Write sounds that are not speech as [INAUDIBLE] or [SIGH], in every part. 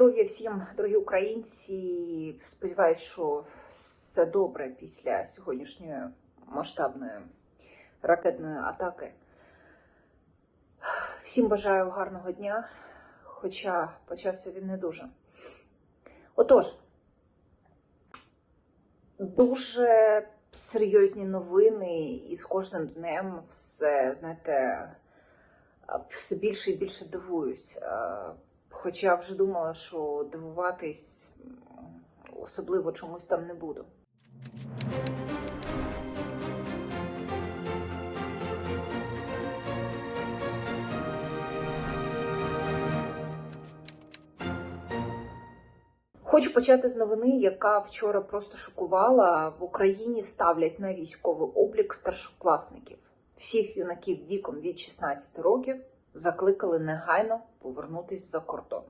здоров'я всім, дорогі українці. Сподіваюсь, що все добре після сьогоднішньої масштабної ракетної атаки. Всім бажаю гарного дня, хоча почався він не дуже. Отож, дуже серйозні новини, і з кожним днем все, знаєте, все більше і більше дивуюсь. Хоча вже думала, що дивуватись особливо чомусь там не буду. Хочу почати з новини, яка вчора просто шокувала. В Україні ставлять на військовий облік старшокласників. Всіх юнаків віком від 16 років закликали негайно повернутись за кордон.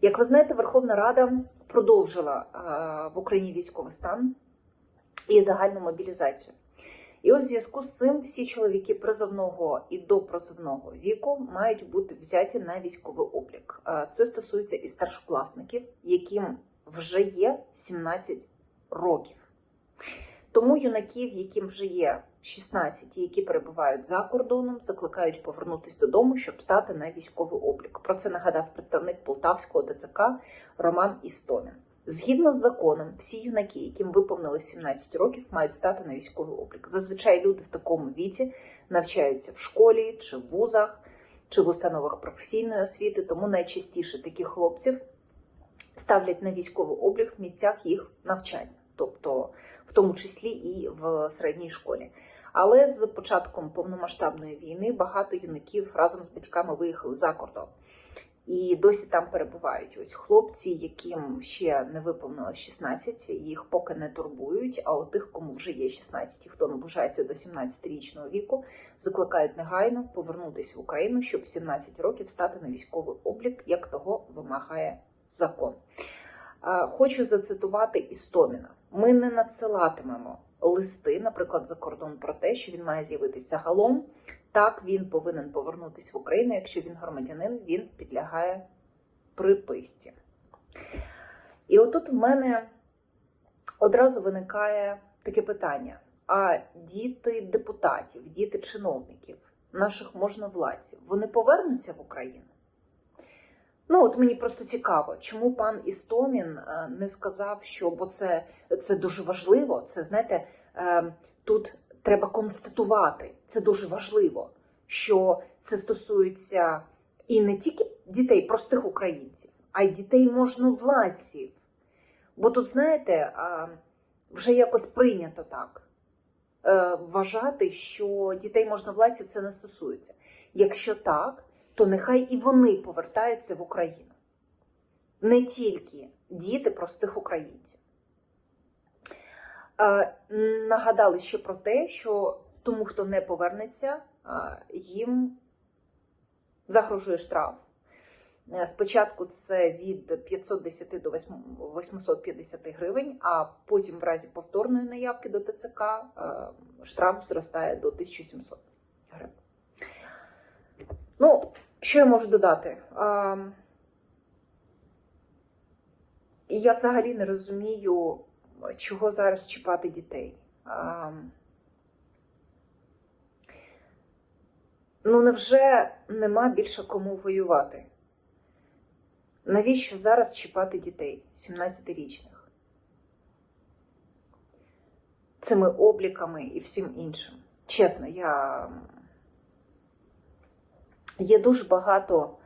Як ви знаєте, Верховна Рада продовжила е, в Україні військовий стан і загальну мобілізацію. І в зв'язку з цим всі чоловіки призовного і допризовного віку мають бути взяті на військовий облік. Е, Це стосується і старшокласників, яким вже є 17 років. Тому юнаків, яким вже є 16, які перебувають за кордоном, закликають повернутися додому, щоб стати на військовий облік. Про це нагадав представник Полтавського ТЦК Роман Істомін. Згідно з законом, всі юнаки, яким виповнилось 17 років, мають стати на військовий облік. Зазвичай люди в такому віці навчаються в школі чи в вузах, чи в установах професійної освіти, тому найчастіше таких хлопців ставлять на військовий облік в місцях їх навчання, тобто в тому числі і в середній школі. Але з початком повномасштабної війни багато юнаків разом з батьками виїхали за кордон і досі там перебувають. Ось хлопці, яким ще не виповнилось 16, їх поки не турбують. А от тих, кому вже є 16, і хто наближається до 17-річного віку, закликають негайно повернутися в Україну, щоб в 17 років стати на військовий облік, як того вимагає закон. Хочу зацитувати Істоміна: ми не надсилатимемо листи, наприклад, за кордон про те, що він має з'явитися загалом. Так, він повинен повернутися в Україну. Якщо він громадянин, він підлягає приписці. І отут в мене одразу виникає таке питання: а діти депутатів, діти чиновників, наших можновладців, вони повернуться в Україну? Ну, от мені просто цікаво, чому пан Істомін е, не сказав, що бо це, це дуже важливо. Це знаєте, е, тут треба констатувати, це дуже важливо, що це стосується і не тільки дітей, простих українців, а й дітей можновладців. Бо тут, знаєте, вже якось прийнято так е, вважати, що дітей можновладців це не стосується. Якщо так, то нехай і вони повертаються в Україну. Не тільки діти простих українців. Е, Нагадали ще про те, що тому, хто не повернеться, е, їм загрожує штраф. Е, Спочатку це від 510 до 850 гривень, а потім, в разі повторної наявки до ТЦК, штраф зростає до 1700 гривень. Ну, що я можу додати? Я взагалі не розумію, чого зараз чіпати дітей. Ну, невже нема більше кому воювати? Навіщо зараз чіпати дітей 17-річних? Цими обліками і всім іншим. Чесно, я Є дуже багато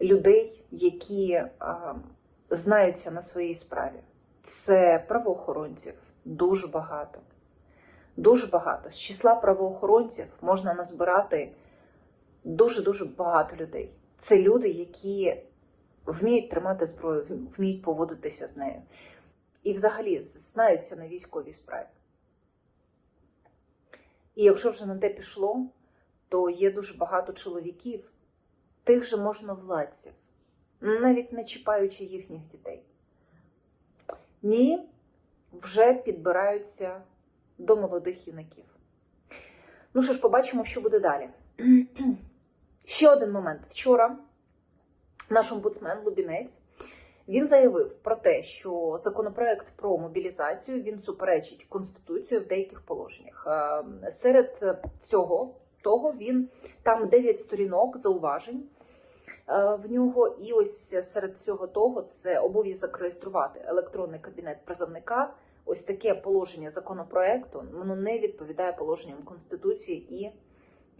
людей, які знаються на своїй справі. Це правоохоронців дуже багато. Дуже багато. З числа правоохоронців можна назбирати дуже-дуже багато людей. Це люди, які вміють тримати зброю, вміють поводитися з нею. І взагалі знаються на військовій справі. І якщо вже на те пішло, то є дуже багато чоловіків, тих же можновладців, навіть не чіпаючи їхніх дітей. Ні, вже підбираються до молодих юнаків. Ну що ж, побачимо, що буде далі. [CLEARS THROAT] Ще один момент. Вчора наш омбудсмен Лубінець. Він заявив про те, що законопроект про мобілізацію він суперечить конституцію в деяких положеннях. Е, Серед всього того він там 9 сторінок зауважень е, в нього. І ось серед всього того це обов'язок реєструвати електронний кабінет призовника. Ось таке положення законопроекту воно не відповідає положенням конституції і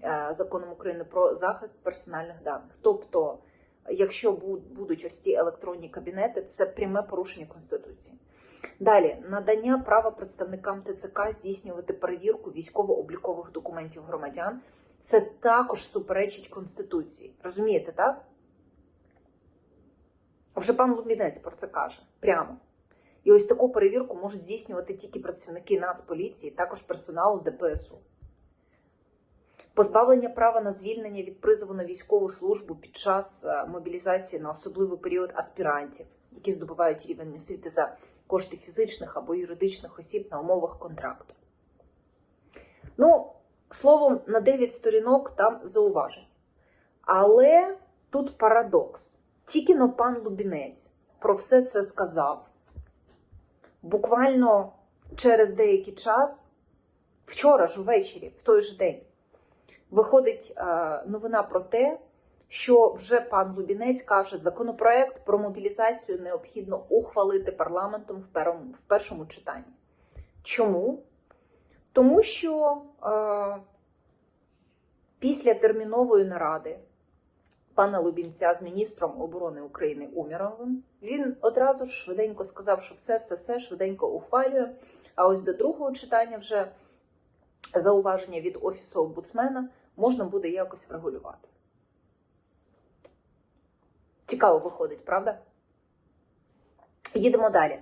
е, законом України про захист персональних даних. Тобто, якщо бу- будуть ось ці електронні кабінети, це пряме порушення конституції. Далі надання права представникам ТЦК здійснювати перевірку військово-облікових документів громадян. Це також суперечить конституції. Розумієте, так? Вже пан Лубінець про це каже прямо. І ось таку перевірку можуть здійснювати тільки працівники Нацполіції, також персоналу ДПСУ. Позбавлення права на звільнення від призову на військову службу під час е, мобілізації на особливий період аспірантів, які здобувають рівень освіти за кошти фізичних або юридичних осіб на умовах контракту. Ну, словом, на 9 сторінок там зауважень. Але тут парадокс. Тільки но пан Лубінець про все це сказав. Буквально через деякий час, вчора ж ввечері, в той же день, виходить е, новина про те, що вже пан Лубінець каже, законопроект про мобілізацію необхідно ухвалити парламентом в першому, читанні. Чому? Тому що е, після термінової наради пана Лубінця з міністром оборони України Уміровим, він одразу ж швиденько сказав, що все, все, все швиденько ухвалює. А ось до другого читання вже зауваження від офісу омбудсмена можна буде якось врегулювати. Цікаво виходить, правда? Їдемо далі.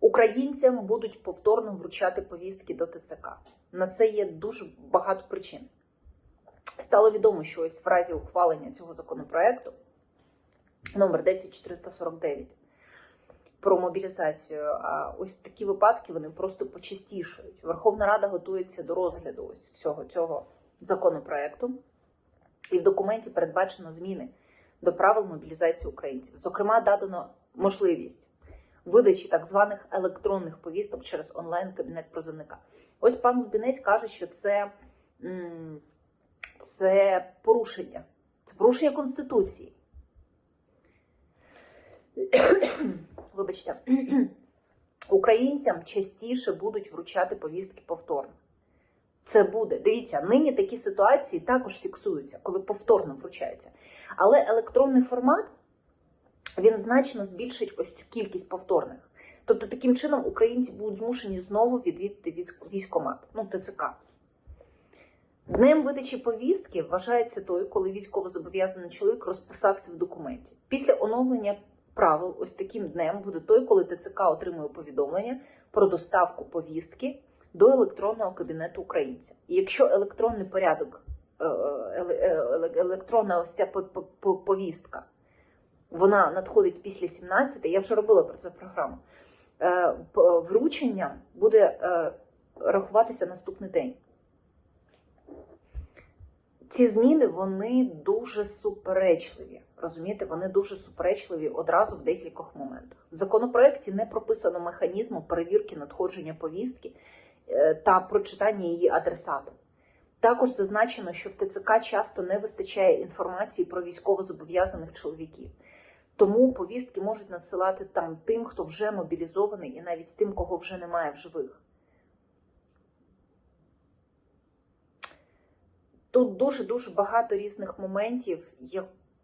Українцям будуть повторно вручати повістки до ТЦК. На це є дуже багато причин. Стало відомо, що ось в разі ухвалення цього законопроекту номер 10449 про мобілізацію, ось такі випадки вони просто почастішують. Верховна Рада готується до розгляду ось всього цього законопроекту, і в документі передбачено зміни до правил мобілізації українців. Зокрема, дадено можливість видачі так званих електронних повісток через онлайн-кабінет призовника. Ось пан Лубінець каже, що це, це порушення, це порушення Конституції. Вибачте, [CLEARS THROAT] українцям частіше будуть вручати повістки повторно. Це буде. Дивіться, нині такі ситуації також фіксуються, коли повторно вручаються. Але електронний формат він значно збільшить ось цю кількість повторних. Тобто, таким чином українці будуть змушені знову відвідати військ- військкомат, ну ТЦК. Днем видачі повістки вважається той, коли військовозобов'язаний чоловік розписався в документі. Після оновлення правил, ось таким днем буде той, коли ТЦК отримує повідомлення про доставку повістки до електронного кабінету українця. І якщо електронний порядок, е, е, електронна ось ця по- по- по- повістка, вона надходить після 17, я вже робила про це програму. е, Вручення буде е, рахуватися наступний день. Ці зміни вони дуже суперечливі. Розумієте, вони дуже суперечливі одразу в декількох моментах. В законопроекті не прописано механізму перевірки надходження повістки е, та прочитання її адресатом. Також зазначено, що в ТЦК часто не вистачає інформації про військовозобов'язаних чоловіків. Тому повістки можуть надсилати там тим, хто вже мобілізований, і навіть тим, кого вже немає в живих. Тут дуже дуже багато різних моментів,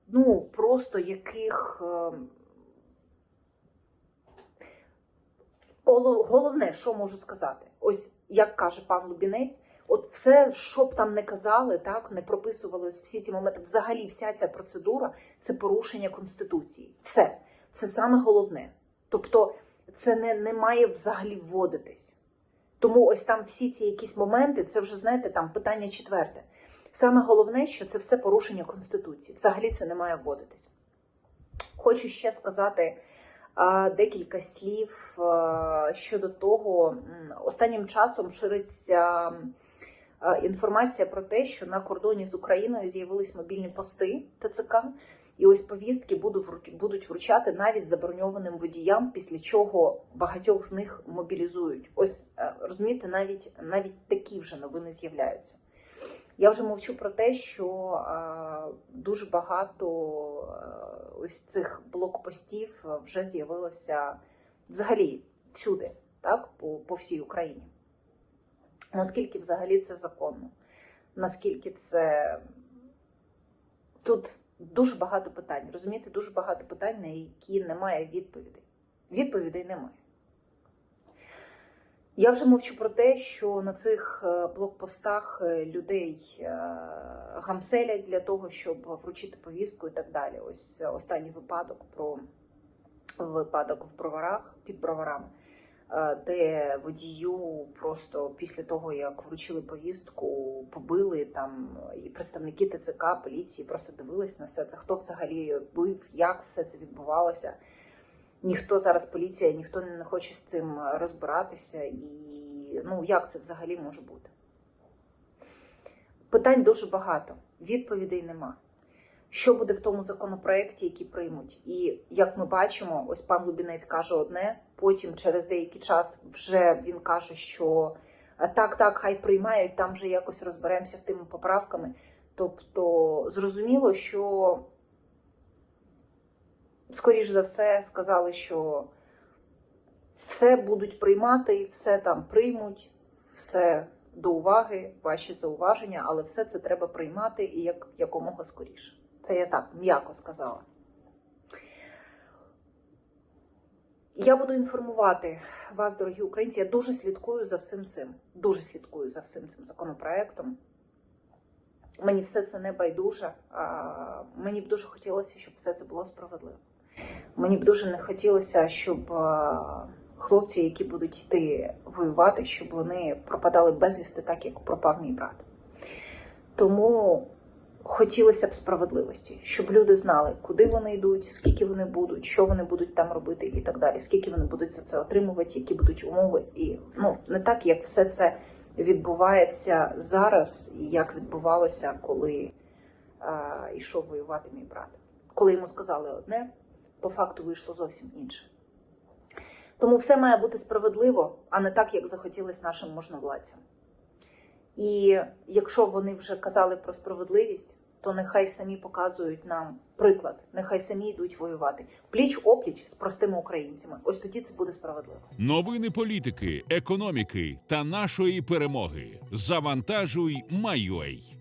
ну просто яких е, головне, що можу сказати, ось як каже пан Лубінець, от все, що б там не казали, так не прописувалось всі ці моменти. Взагалі, вся ця процедура це порушення конституції. Все це саме головне. Тобто, це не, не має взагалі вводитись. Тому ось там всі ці якісь моменти, це вже знаєте, там питання четверте. Саме головне, що це все порушення Конституції. Взагалі це не має вводитись. Хочу ще сказати декілька слів щодо того, останнім часом шириться інформація про те, що на кордоні з Україною з'явились мобільні пости ТЦК, І ось повістки будуть вруч- вручати навіть заброньованим водіям, після чого багатьох з них мобілізують. Ось е, розумієте, навіть навіть такі вже новини з'являються. Я вже мовчу про те, що дуже багато е, ось цих блокпостів е, вже з'явилося взагалі всюди, так, по, по всій Україні. Наскільки взагалі це законно? Наскільки це тут дуже багато питань, розумієте, дуже багато питань, на які немає відповідей. Відповідей немає. Я вже мовчу про те, що на цих е, блокпостах е, людей е, гамселять для того, щоб вручити повістку і так далі. Ось останній випадок про випадок в броварах під броварами, де водію просто після того, як вручили повістку, побили там і представники ТЦК, поліції просто дивились на все це. Хто взагалі бив, як все це відбувалося. Ніхто зараз поліція, ніхто не хоче з цим розбиратися, і ну як це взагалі може бути? Питань дуже багато, відповідей нема. Що буде в тому законопроекті, який приймуть? І як ми бачимо, ось пан Лубінець каже одне, потім через деякий час вже він каже, що так, так, хай приймають, там вже якось розберемося з тими поправками. Тобто, зрозуміло, що скоріш за все, сказали, що все будуть приймати, все там приймуть, все до уваги, ваші зауваження, але все це треба приймати і як якомога скоріше. Це я так м'яко сказала. Я буду інформувати вас, дорогі українці. Я дуже слідкую за всім цим. Дуже слідкую за всім цим законопроектом. Мені все це не байдуже. Мені б дуже хотілося, щоб все це було справедливо. Мені б дуже не хотілося, щоб е, хлопці, які будуть йти воювати, щоб вони пропадали безвісти, так як пропав мій брат. Тому хотілося б справедливості, щоб люди знали, куди вони йдуть, скільки вони будуть, що вони будуть там робити і так далі, скільки вони будуть за це отримувати, які будуть умови. І ну не так, як все це відбувається зараз, і як відбувалося, коли е, йшов воювати мій брат. Коли йому сказали одне, по факту вийшло зовсім інше. Тому все має бути справедливо, а не так, як захотілось нашим можновладцям. І якщо вони вже казали про справедливість, то нехай самі показують нам приклад, нехай самі йдуть воювати пліч опліч з простими українцями. Ось тоді це буде справедливо. Новини політики, економіки та нашої перемоги. Завантажуй, Майой.